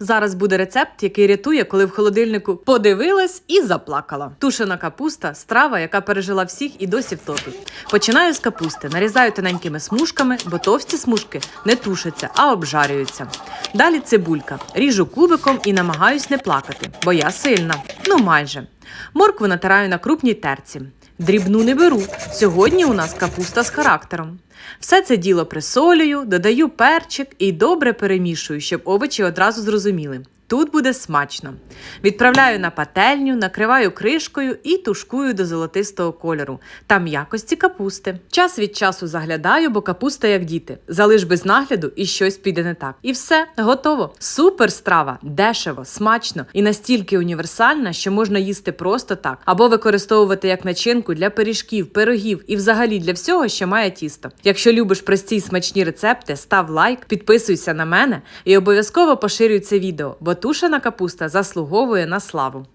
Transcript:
Зараз буде рецепт, який рятує, коли в холодильнику подивилась і заплакала. Тушена капуста страва, яка пережила всіх і досі в топі. Починаю з капусти, нарізаю тоненькими смужками, бо товсті смужки не тушаться, а обжарюються. Далі цибулька. Ріжу кубиком і намагаюсь не плакати, бо я сильна. Ну майже. Моркву натираю на крупній терці. Дрібну не беру. Сьогодні у нас капуста з характером. Все це діло присолюю, додаю перчик і добре перемішую, щоб овочі одразу зрозуміли. Тут буде смачно. Відправляю на пательню, накриваю кришкою і тушкую до золотистого кольору та м'якості капусти. Час від часу заглядаю, бо капуста як діти. Залиш без нагляду і щось піде не так. І все, готово. Супер страва, дешево, смачно і настільки універсальна, що можна їсти просто так, або використовувати як начинку для пиріжків, пирогів і взагалі для всього, що має тісто. Якщо любиш прості й смачні рецепти, став лайк, підписуйся на мене і обов'язково поширюй це відео, бо тушена капуста заслуговує на славу.